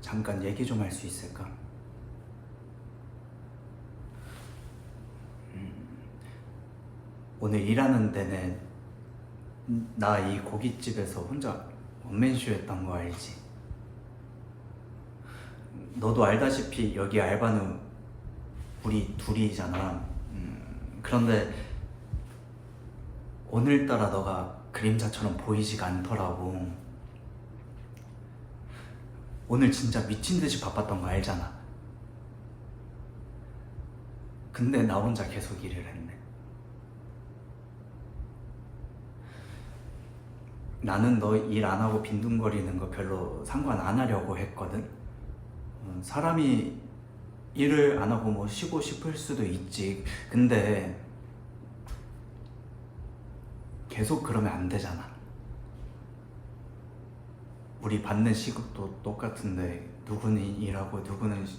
잠깐 얘기 좀 할 수 있을까? 음, 오늘 일하는 데는 나 이 고깃집에서 혼자 원맨쇼 했던 거 알지? 너도 알다시피 여기 알바는 우리 둘이잖아. 음, 그런데 오늘따라 너가 그림자처럼 보이지가 않더라고. 오늘 진짜 미친 듯이 바빴던 거 알잖아. 근데 나 혼자 계속 일을 했네. 나는 너 일 안 하고 빈둥거리는 거 별로 상관 안 하려고 했거든. 음, 사람이 일을 안 하고 뭐 쉬고 싶을 수도 있지. 근데 계속 그러면 안 되잖아. 우리 받는 시급도 똑같은데 누구는 일하고 누구는 쉬-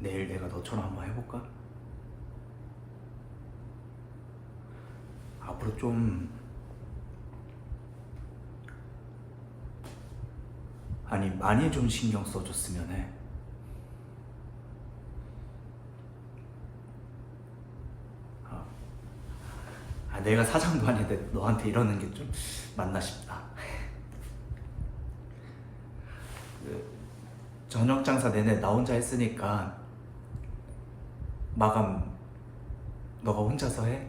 내일 내가 너처럼 한번 해볼까? 앞으로 좀 아니 많이 좀 신경 써줬으면 해. 아, 내가 사장도 아닌데 너한테 이러는 게 좀 맞나 싶다. 그, 저녁 장사 내내 나 혼자 했으니까 마감 너가 혼자서 해?